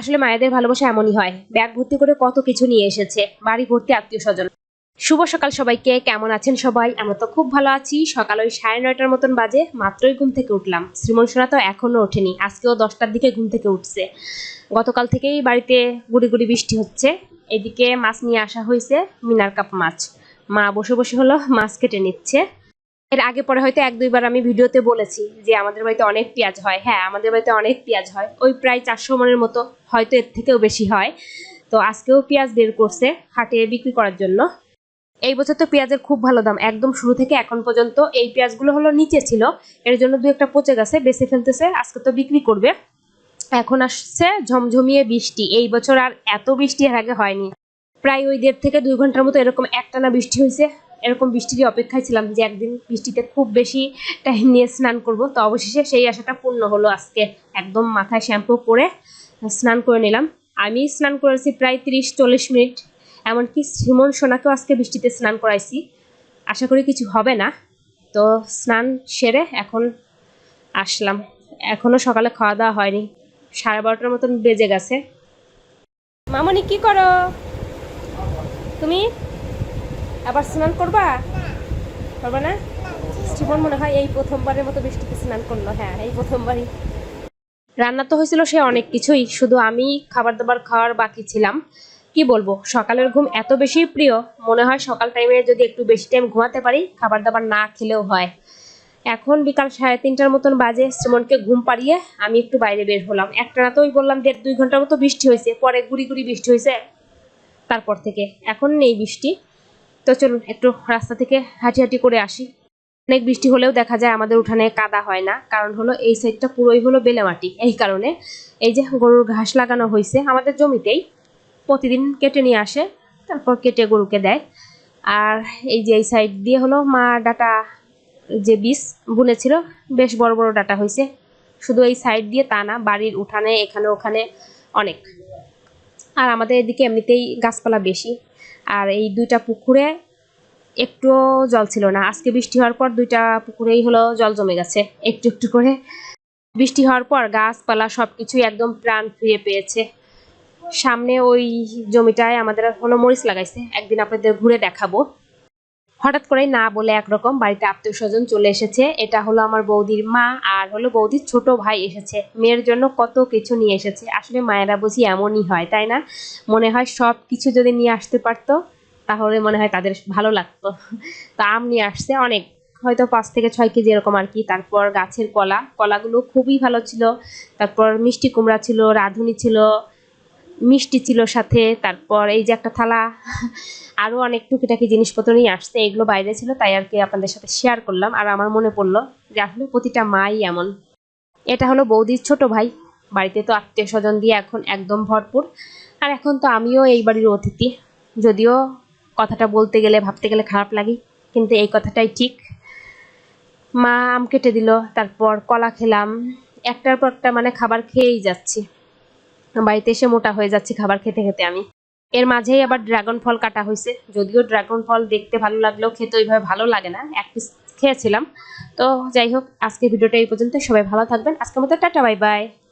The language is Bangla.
আসলে মায়েদের ভালোবাসা এমনই হয়। ব্যাগ ভর্তি করে কত কিছু নিয়ে এসেছে। বাড়ি ভর্তি আত্মীয় স্বজন শুভ সকাল সবাইকে। কেমন আছেন সবাই? আমরা তো খুব ভালো আছি। সকাল ওই সাড়ে নয়টার মতন বাজে। মাত্রই ঘুম থেকে উঠলাম। শ্রীমন সোনা তো এখনও ওঠেনি। আজকেও দশটার দিকে ঘুম থেকে উঠছে। গতকাল থেকেই বাড়িতে গুড়ি গুড়ি বৃষ্টি হচ্ছে। এদিকে মাছ নিয়ে আসা হয়েছে মিনার কাপ মাছ। মা বসে বসে হলো মাছ কেটে নিচ্ছে। এর আগে পরে হয়তো এক দুইবার আমি ভিডিওতে বলেছি যে আমাদের বাড়িতে অনেক পেঁয়াজ হয়। হ্যাঁ আমাদের বাড়িতে অনেক পেঁয়াজ হয়। ওই প্রায় চারশো মনের মতো হয়তো এর থেকেও বেশি হয়। তো আজকেও পেঁয়াজ বের করছে হাটে বিক্রি করার জন্য। এই বছর তো পেঁয়াজের খুব ভালো দাম। একদম শুরু থেকে এখন পর্যন্ত এই পেঁয়াজগুলো হলো নিচে ছিল। এর জন্য দু একটা পচে গেছে, বেছে ফেলতেছে, আজকে তো বিক্রি করবে। এখন আসছে ঝমঝমিয়ে বৃষ্টি। এই বছর আর এত বৃষ্টি এর আগে হয়নি। প্রায় ওই দেড় থেকে দুই ঘণ্টার মতো এরকম একটানা বৃষ্টি হয়েছে। এরকম বৃষ্টির অপেক্ষায় ছিলাম যে একদিন বৃষ্টিতে খুব বেশি টাইম নিয়ে স্নান করব। তো অবশেষে সেই আশাটা পূর্ণ হলো আজকে। একদম মাথায় শ্যাম্পু করে স্নান করে নিলাম। আমি স্নান করেছি প্রায় তিরিশ চল্লিশ মিনিট। এমনকি শ্রীমন সোনাকেও আজকে বৃষ্টিতে স্নান করাইছি। আশা করি কিছু হবে না। তো স্নান সেরে এখন আসলাম। এখনও সকালে খাওয়া দাওয়া হয়নি। সাড়ে বারোটার মতন বেজে গেছে। মামনি, কি করো? তুমি? আবার স্নান করবা? করবা না? জীবন মনে হয় এই প্রথমবারের মতো বৃষ্টিতে স্নান করল। হ্যাঁ এই প্রথমবারই। রান্না তো হয়েছিল সে অনেক কিছুই, শুধু আমি খাবার দাবার খাওয়ার বাকি ছিলাম। কি বলব, সকালের ঘুম এত বেশি প্রিয়, মনে হয় সকাল টাইমে যদি একটু বেশি টাইম ঘুমাতে পারি খাবার দাবার না খেলেও হয়। এখন বিকাল সাড়ে তিনটার মতন বাজে শ্রীমনকে ঘুম পাড়িয়ে আমি একটু বাইরে বের হলাম। একটা না তো ওই বললাম দেড় দুই ঘণ্টার মতো বৃষ্টি হয়েছে, পরে গুড়ি গুড়ি বৃষ্টি হয়েছে, তারপর থেকে। এখন নেই বৃষ্টি। তো চলুন, একটু রাস্তা থেকে হাঁটি হাঁটি করে আসি। অনেক বৃষ্টি হলেও দেখা যায় আমাদের উঠানে কাদা হয় না। কারণ হলো, এই সাইডটা পুরোই হলো বেলে মাটি। এই কারণে এই যে গরুর ঘাস লাগানো হয়েছে, আমাদের জমিতেই প্রতিদিন কেটে নিয়ে আসে, তারপর কেটে গরুকে দেয়। আর এই যে এই সাইড দিয়ে হলো মা ডাটা যে বীজ বুনেছিল, বেশ বড় বড় ডাটা হয়েছে। শুধু এই সাইড দিয়ে তা না, বাড়ির উঠানে, এখানে ওখানে অনেক। আর আমাদের এদিকে এমনিতেই গাছপালা বেশি। আর এই দুইটা পুকুরে একটুও জল ছিল না। আজকে বৃষ্টি হওয়ার পর দুইটা পুকুরেই হলো জল জমে গেছে, একটু একটু করে। বৃষ্টি হওয়ার পর গাছপালা সব কিছুই একদম প্রাণ ফিরে পেয়েছে। সামনে ওই জমিটায় আমাদের হলো মরিচ লাগাইছে। একদিন আপনাদের ঘুরে দেখাবো। হঠাৎ করেই না বলে একরকম বাড়িতে আত্মীয় স্বজন চলে এসেছে। এটা হলো আমার বৌদির মা আর হলো বৌদির ছোট ভাই এসেছে। মেয়ের জন্য কত কিছু নিয়ে এসেছে। আসলে মায়েরা বুঝি এমনই হয়, তাই না? মনে হয় সব কিছু যদি নিয়ে আসতে পারতো, তাহলে মনে হয় তাদের ভালো লাগতো। তা আম নিয়ে আসছে অনেক। হয়তো পাঁচ থেকে ছয় কেজি এরকম আর কি। তারপর গাছের কলা। কলাগুলো খুবই ভালো ছিল। তারপর মিষ্টি কুমড়া ছিল, রাঁধুনি ছিল। মিষ্টি ছিল সাথে, তারপর এই যে একটা থালা আরও অনেক টুকিটাকি জিনিসপত্র নিয়ে আসতে, এগুলো বাইরে ছিল, তাই আর কি আপনাদের সাথে শেয়ার করলাম। আর আমার মনে পড়ল যে আসলে প্রতিটা মাই এমন। এটা হলো বৌদির ছোট ভাই, বাড়িতে তো আত্মীয় স্বজন দিয়ে এখন একদম ভরপুর। আর এখন তো আমিও এই বাড়ির অতিথি, যদিও কথাটা বলতে গেলে, ভাবতে গেলে খারাপ লাগে কিন্তু এই কথাটাই ঠিক। মা আম কেটে দিল, তারপর কলা খেলাম, একটার পর একটা মানে খাবার খেয়েই যাচ্ছি। বাড়িতে এসে মোটা হয়ে যাচ্ছি খাবার খেতে খেতে আমি। এর মাঝেই আবার ড্রাগন ফল কাটা হয়েছে। যদিও ড্রাগন ফল দেখতে ভালো লাগলেও খেতে ওইভাবে ভালো লাগে না, এক পিস খেয়েছিলাম। তো যাই হোক আজকে ভিডিওটা এই পর্যন্ত সবাই ভালো থাকবেন। আজকের মতো টাটা বাই বাই